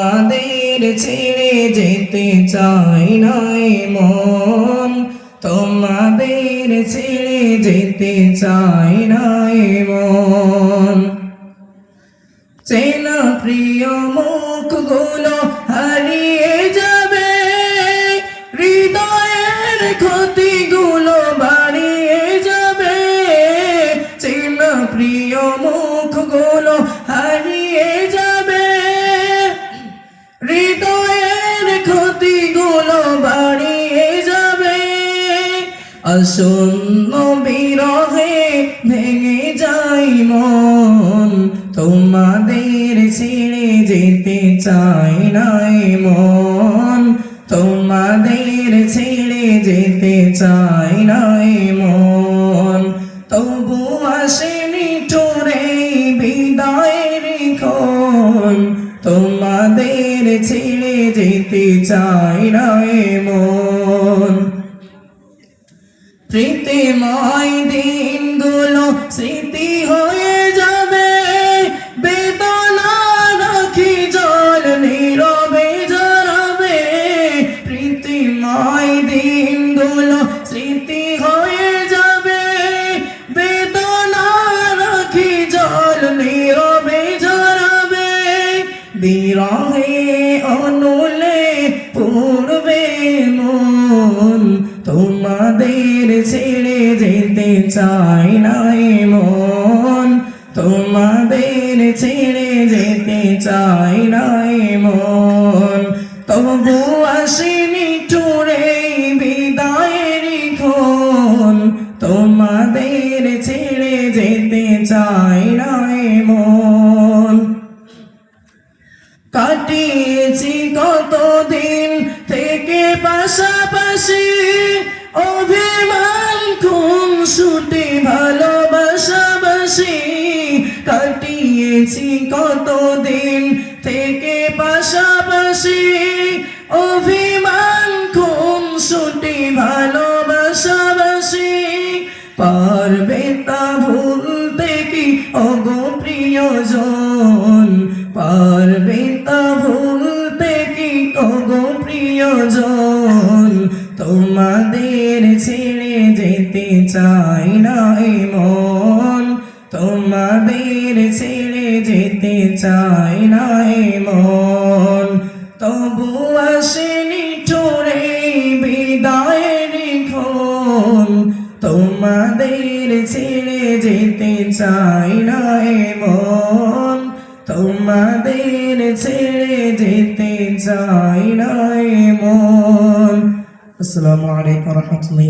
তোমাদের ছেড়ে যেতে চাই নাই মন। তোমাদের ছেড়ে যেতে চাই নাই মন। চেনা প্রিয় মুখ মুখগুলো হারিয়ে যাবে, হৃদয়ের ক্ষতি ক্ষতিগুলো বাড়িয়ে যাবে। চেনা প্রিয় আসন্ন বিরহে ভেঙে যাই মন। তোমাদের ছেড়ে যেতে চাই নাই মন। তোমাদের ছেড়ে যেতে চাই নাই মন। তবু আসেনি টোরে বিদায়ের ক্ষণ। তোমাদের ছেড়ে যেতে চাই নাই মন। প্রীতিময় দিনগুলো স্মৃতি হয়ে যাবে। বেদনা রাখি জল নীরবে জড়াবে। প্রীতিময় দিনগুলো স্মৃতি হয়ে যাবে। বেদনা রাখি জল নীরবে জড়াবে। বিরহে অনুলে ছেড়ে যেতে চাই নাই মন। তোমাদের ছেড়ে যেতে চাই নাই মন। তবু আসেনি টুরে বিদায়ের ক্ষণ তোমাদের ছেড়ে যেতে চাই নাই মন। কাটিয়েছি কতদিন থেকে পাশাপাশি অভিমান কাটিয়েছি কতদিন থেকে পাশাপাশি অভিমান খুন ছুটি ভালোবাসাবাসি। পারবে তা ভুলতে কি? অগো প্রিয়জন, পারবে তা ভুলতে কি? অগো প্রিয়জন, তোমাদের ছেড়ে যেতে চাই না মন তোমাদের ছেড়ে যেতে চাই নাই মন, তবু আসেনি ঠোরে বিদায়ের ক্ষণ তোমাদের ছেড়ে যেতে চাই না মন, তোমাদের ছেড়ে যেতে চাই নাই মন। আসসালামু আলাইকুম রহমতুল্লাহ।